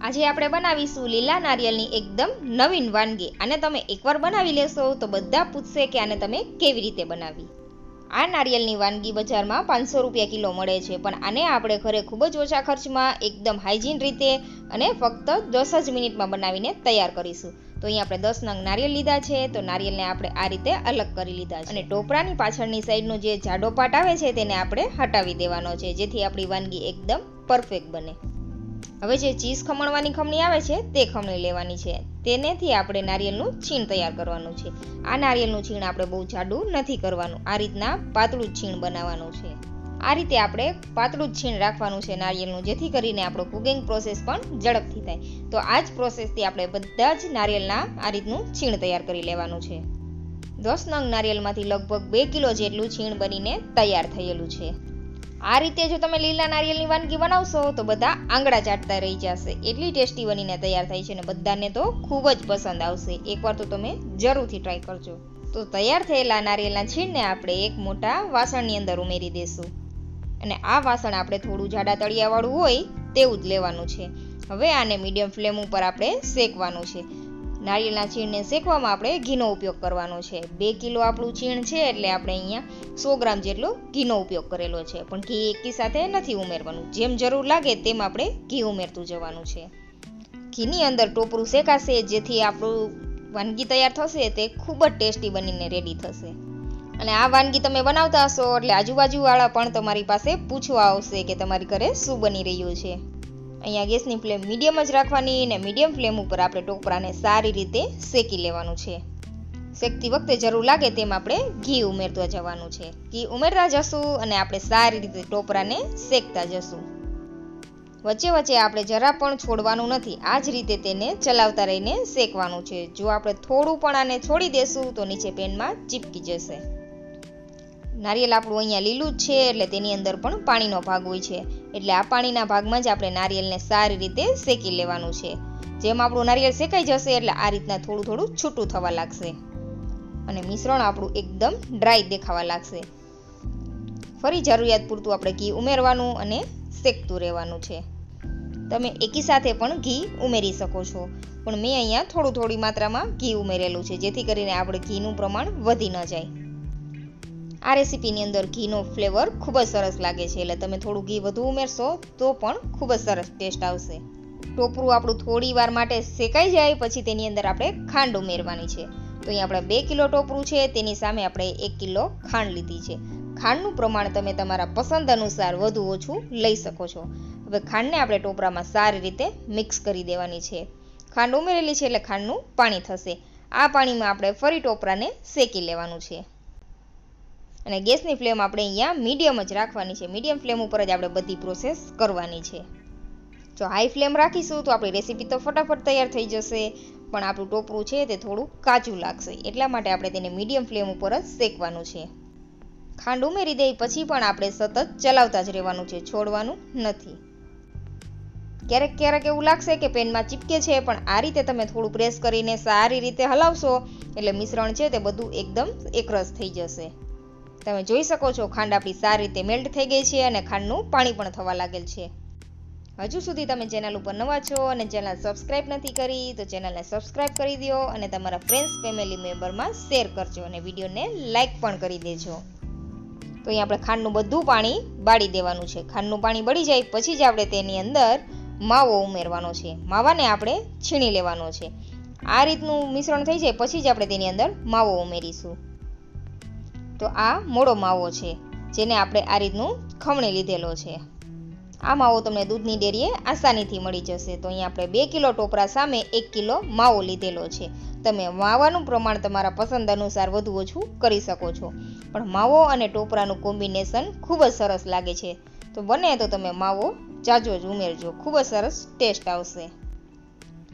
આજે આપણે બનાવીશું લીલા નારિયેળની એકદમ નવીન વાનગી. આને તમે એકવાર બનાવી લેશો તો બધા પૂછશે કે આને તમે કેવી રીતે બનાવી. આ નારિયેળની વાનગી બજારમાં પાંચસો રૂપિયા કિલો મળે છે, પણ આને આપણે ઘરે ખૂબ જ ઓછા ખર્ચમાં એકદમ હાઇજીન રીતે અને ફક્ત દસ જ મિનિટમાં બનાવીને તૈયાર કરીશું. તો અહીં આપણે દસ નંગ નારિયેળ લીધા છે, તો નારિયેળને આપણે આ રીતે અલગ કરી લીધા છે. અને ટોપરાની પાછળની સાઈડનો જે જાડો પાટ આવે છે, તેને આપણે હટાવી દેવાનો છે, જેથી આપણી વાનગી એકદમ પરફેક્ટ બને. હવે જે ચીઝ ખમણવાની ખમણી આવે છે, તે ખમણી લેવાની છે. તેનેથી આપણે નારિયેળનું છીણ તૈયાર કરવાનું છે. આ નારિયેળનું છીણ આપણે બહુ જાડું નથી કરવાનું. આ રીતના પાતળું છીણ બનાવવાનું છે. આ રીતે આપણે પાતળું જ છીણ રાખવાનું છે નારિયેળનું, જેથી કરીને આપણો કુકિંગ પ્રોસેસ પણ ઝડપથી થાય. તો આ જ પ્રોસેસથી આપણે બધા જ નારિયેળના આ રીતનું છીણ તૈયાર કરી લેવાનું છે. દસ નંગ નારિયેળમાંથી લગભગ બે કિલો જેટલું છીણ બનીને તૈયાર થયેલું છે. આ રીતે જો તમે લીલા નારિયેળની વાનગી બનાવશો, તો બધા આંગળા ચાટતા રહી જશે. એટલી ટેસ્ટી બનીને તૈયાર થાય છે અને બધાને તો ખૂબ જ પસંદ આવશે. એકવાર તો તમે જરૂરથી ટ્રાય કરજો. તો તૈયાર થયેલા નારિયેળના છીણને આપણે એક મોટા વાસણની અંદર ઉમેરી દઈશું અને આ વાસણ આપણે થોડું જાડા તળિયાવાળું હોય તેવું જ લેવાનું છે. હવે આને મીડિયમ ફ્લેમ ઉપર આપણે શેકવાનું છે. નારિયેળના છીણને શેકવામાં આપણે ઘીનો ઉપયોગ કરવાનો છે. બે કિલો આપણું છીણ છે એટલે આપણે અહીંયા સો ગ્રામ જેટલો ઘીનો ઉપયોગ કરેલો છે. પણ ઘી એકી સાથે નથી ઉમેરવાનું. જેમ જરૂર લાગે તેમ આપણે ઘી ઉમેરતું જવાનું છે. ઘીની અંદર ટોપરું શેકાશે, જેથી આપણું વાનગી તૈયાર થશે, તે ખૂબ જ ટેસ્ટી બનીને રેડી થશે. અને આ વાનગી તમે બનાવતા હશો એટલે આજુબાજુવાળા પણ તમારી પાસે પૂછવા આવશે કે તમારી ઘરે શું બની રહ્યું છે. અહીંયા ગેસની ફ્લેમ મીડિયમ જ રાખવાની અને મીડિયમ ફ્લેમ ઉપર આપણે ટોપરાને સારી રીતે શેકી લેવાનું છે. શેકતી વખતે જરૂર લાગે તેમ આપણે ઘી ઉમેરતા જવાનું છે. ઘી ઉમેરતા જશું અને આપણે સારી રીતે ટોપરાને શેકતા જશું. વચ્ચે વચ્ચે આપણે જરા પણ છોડવાનું નથી આ જ રીતે તેને ચલાવતા રહીને શેકવાનું છે. જો આપણે થોડું પણ આને છોડી દેશું તો નીચે પેનમાં ચીપકી જશે. નારિયેળ આપણું અહીંયા લીલું જ છે એટલે તેની અંદર પણ પાણીનો ભાગ હોય છે. એટલે આ પાણીના ભાગમાં જ આપણે નારિયેળને સારી રીતે શેકી લેવાનું છે. જેમ આપણું નારિયેળ શેકાઈ જશે એટલે આ રીતના થોડું થોડું છૂટું થવા લાગશે. અને મિશ્રણ આપણું એકદમ ડ્રાય દેખાવા લાગશે. ફરી જરૂરિયાત પૂરતું આપણે ઘી ઉમેરવાનું અને શેકતું રહેવાનું છે. તમે એકી સાથે પણ ઘી ઉમેરી શકો છો. પણ મેં અહીંયા થોડું થોડી માત્રામાં ઘી ઉમેરેલું છે, જેથી કરીને આપણે ઘીનું પ્રમાણ વધી ન જાય. આ રેસીપીની અંદર ઘીનો ફ્લેવર ખૂબ જ સરસ લાગે છે. એટલે તમે થોડું ઘી વધુ ઉમેરશો તો પણ ખૂબ જ સરસ ટેસ્ટ આવશે. ટોપરું આપણું થોડી વાર માટે શેકાઈ જાય પછી તેની અંદર આપણે ખાંડ ઉમેરવાની છે. તો અહીં આપણે બે કિલો ટોપરું છે, તેની સામે આપણે એક કિલો ખાંડ લીધી છે. ખાંડનું પ્રમાણ તમે તમારા પસંદ અનુસાર વધુ ઓછું લઈ શકો છો. હવે ખાંડને આપણે ટોપરામાં સારી રીતે મિક્સ કરી દેવાની છે. ખાંડ ઉમેરેલી છે એટલે ખાંડનું પાણી થશે. આ પાણીમાં આપણે ફરી ટોપરાને શેકી લેવાનું છે. અને ગેસની ફ્લેમ આપણે અહીંયા મીડિયમ જ રાખવાની છે. મીડિયમ ફ્લેમ ઉપર જ આપણે બધી પ્રોસેસ કરવાની છે. જો હાઈ ફ્લેમ રાખીશું તો આપણી રેસીપી તો ફટાફટ તૈયાર થઈ જશે. પણ આપણું ટોપરું છે તે થોડું કાચું લાગશે. એટલા માટે આપણે તેને મીડિયમ ફ્લેમ ઉપર જ શેકવાનું છે. ખાંડ ઉમેરી દઈ પછી પણ આપણે સતત ચલાવતા જ રહેવાનું છે. છોડવાનું નથી. ક્યારેક ક્યારેક એવું લાગશે કે પેનમાં ચીપકે છે, પણ આ રીતે તમે થોડું પ્રેસ કરીને સારી રીતે હલાવશો એટલે મિશ્રણ છે તે બધું એકદમ એકરસ થઈ જશે. તમે જોઈ શકો છો, ખાંડ આપણી સારી રીતે મેલ્ટ થઈ ગઈ છે અને ખાંડનું પાણી પણ થવા લાગેલ છે. હજુ સુધી તમે ચેનલ ઉપર નવા છો અને ચેનલ સબસ્ક્રાઇબ નથી કરી, તો ચેનલને સબસ્ક્રાઇબ કરી દો અને તમારા ફ્રેન્ડ્સ ફેમિલી મેમ્બરમાં શેર કરજો અને વિડીયોને લાઇક પણ કરી દેજો. તો અહીં આપણે ખાંડનું બધું પાણી બાળી દેવાનું છે. ખાંડનું પાણી બળી જાય પછી જ આપણે તેની અંદર માવો ઉમેરવાનો છે. માવાને આપણે છીણી લેવાનો છે. આ રીતનું મિશ્રણ થઈ જાય પછી જ આપણે તેની અંદર માવો ઉમેરીશું. તો આ મોડો માવો છે, જેને આપણે આ રીતનું ખમણી લીધેલો છે. આ માવો તમને દૂધની ડેરીએ આસાનીથી મળી જશે. તો અહીંયા આપણે બે કિલો ટોપરા સામે એક કિલો માવો લીધેલો છે. તમે માવાનું પ્રમાણ તમારા પસંદ અનુસાર વધુ ઓછું કરી શકો છો. પણ માવો અને ટોપરાનું કોમ્બિનેશન ખૂબ જ સરસ લાગે છે. તો બને તો તમે માવો જાજો જ ઉમેરજો. ખૂબ જ સરસ ટેસ્ટ આવશે.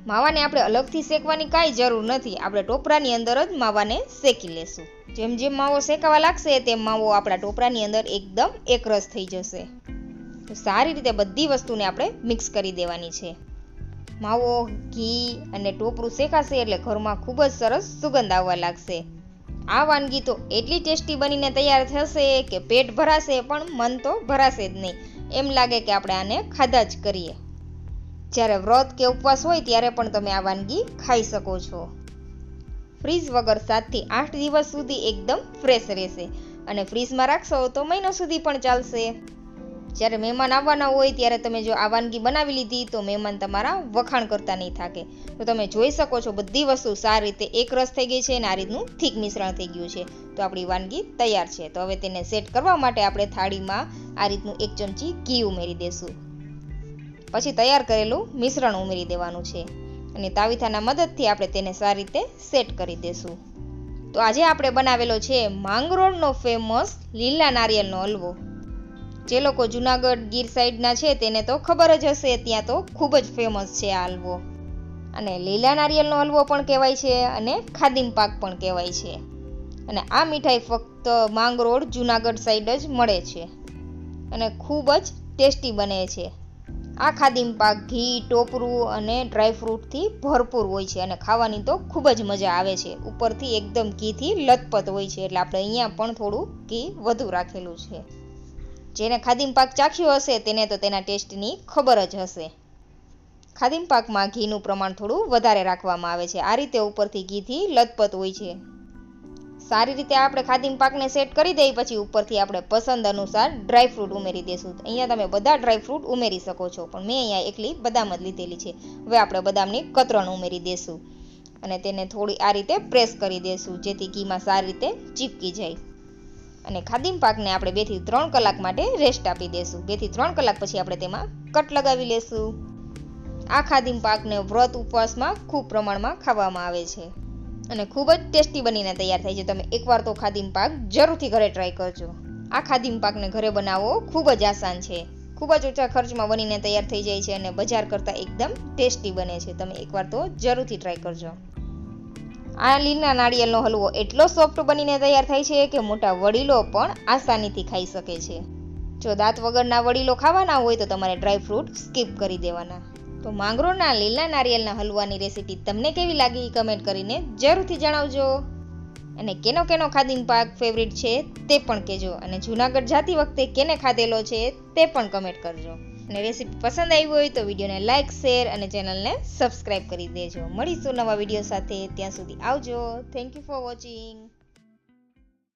માવાને આપણે અલગથી શેકવાની કાંઈ જરૂર નથી. આપણે ટોપરાની અંદર જ માવાને શેકી લેશું. જેમ જેમ માવો શેકાવા લાગશે, તેમ માવો આપણા ટોપરાની અંદર એકદમ એકરસ થઈ જશે. સારી રીતે બધી વસ્તુને આપણે મિક્સ કરી દેવાની છે. માવો, ઘી અને ટોપરું શેકાશે એટલે ઘરમાં ખૂબ જ સરસ સુગંધ આવવા લાગશે. આ વાનગી તો એટલી ટેસ્ટી બનીને તૈયાર થશે કે પેટ ભરાશે, પણ મન તો ભરાશે જ નહીં. એમ લાગે કે આપણે આને ખાધા જ કરીએ. જ્યારે વ્રત કે ઉપવાસ હોય ત્યારે પણ તમે આ વાનગી ખાઈ શકો છો. ફ્રીજ વગર સાતથી આઠ દિવસ સુધી એકદમ ફ્રેશ રહેશે અને ફ્રીજમાં રાખશો તો મહિનો સુધી પણ ચાલશે. જ્યારે મહેમાન આવવાના હોય ત્યારે તમે જો આ વાનગી બનાવી લીધી તો મહેમાન તમારા વખાણ કરતા નહીં થાકે. તો તમે જોઈ શકો છો બધી વસ્તુ સારી રીતે એક રસ થઈ ગઈ છે અને આ રીતનું થીક મિશ્રણ થઈ ગયું છે. તો આપણી વાનગી તૈયાર છે. તો હવે તેને સેટ કરવા માટે આપણે થાળીમાં આ રીતનું એક ચમચી ઘી ઉમેરી દેશું. પછી તૈયાર કરેલું મિશ્રણ ઉમેરી દેવાનું છે અને તાવીથાના મદદથી આપણે તેને સારી રીતે સેટ કરી દેશું. તો આજે આપણે બનાવેલો છે માંગરોળનો ફેમસ લીલા નારિયેળનો હલવો. જે લોકો જુનાગઢ ગીર સાઈડના છે તેને તો ખબર જ હશે, ત્યાં તો ખૂબ જ ફેમસ છે આ હલવો. અને લીલા નારિયેળનો હલવો પણ કહેવાય છે અને ખાદીમ પાક પણ કહેવાય છે. અને આ મીઠાઈ ફક્ત માંગરોળ જુનાગઢ સાઈડ જ મળે છે. અને ખૂબ જ ટેસ્ટી બને છે. આ ખાદીમ પાક ઘી, ટોપરું અને ડ્રાયફ્રૂટથી ભરપૂર હોય છે અને ખાવાની તો ખૂબ જ મજા આવે છે. ઉપરથી એકદમ ઘીથી લથપથ હોય છે એટલે આપણે અહીંયા પણ થોડું ઘી વધુ રાખેલું છે. જેને ખાદીમ પાક ચાખ્યો હશે તેને તો તેના ટેસ્ટની ખબર જ હશે. ખાદીમ પાકમાં ઘીનું પ્રમાણ થોડું વધારે રાખવામાં આવે છે. આ રીતે ઉપરથી ઘીથી લથપથ હોય છે. સારી રીતે આપણે ખાદીમ પાકને સેટ કરી દઈએ પછી ઉપરથી આપણે પસંદ અનુસાર ડ્રાયફ્રૂટ ઉમેરી દઈશું. અહીંયા તમે બધા ડ્રાયફ્રૂટ ઉમેરી શકો છો, પણ મેં અહીંયા એકલી બદામ જ લીધેલી છે. હવે આપણે બદામની કતરણ ઉમેરી દઈશું અને તેને થોડી આ રીતે પ્રેસ કરી દઈશું, જેથી ઘીમાં સારી રીતે ચીપકી જાય. અને ખાદીમ પાકને આપણે બેથી ત્રણ કલાક માટે રેસ્ટ આપી દઈશું. બેથી ત્રણ કલાક પછી આપણે તેમાં કટ લગાવી લેશું આ ખાદીમ પાકને વ્રત ઉપવાસમાં ખૂબ પ્રમાણમાં ખાવામાં આવે છે. અને ખૂબ જ ટેસ્ટી બનીને તૈયાર થાય છે. તમે એકવાર તો ખાદીમ પાક જરૂરથી ઘરે ટ્રાય કરજો. આ ખાદીમ પાકને ઘરે બનાવવો ખૂબ જ આસાન છે. ખૂબ જ ઓછા ખર્ચમાં બનીને તૈયાર થઈ જાય છે અને બજાર કરતાં એકદમ ટેસ્ટી બને છે. તમે એકવાર તો જરૂરથી ટ્રાય કરજો. આ લીલા નાળિયેરનો હલવો એટલો સોફ્ટ બનીને તૈયાર થાય છે કે મોટા વડીલો પણ આસાનીથી ખાઈ શકે છે. જો દાંત વગરના વડીલો ખાવાના હોય તો તમારે ડ્રાયફ્રૂટ સ્કીપ કરી દેવાના. તો માંગરોળના લીલા નારિયેળના હલવાની રેસીપી તમને કેવી લાગી કમેન્ટ કરીને જરૂરથી જણાવજો. અને કેનો કેનો ખાદીમ પાક ફેવરિટ છે તે પણ કહેજો. અને જૂનાગઢ જાતી વખતે કેને ખાધેલો છે તે પણ કમેન્ટ કરજો. અને રેસીપી પસંદ આવી હોય તો વિડીયોને લાઇક શેર અને ચેનલને સબસ્ક્રાઈબ કરી દેજો. મળીશું નવા વીડિયો સાથે. ત્યાં સુધી આવજો. Thank you for watching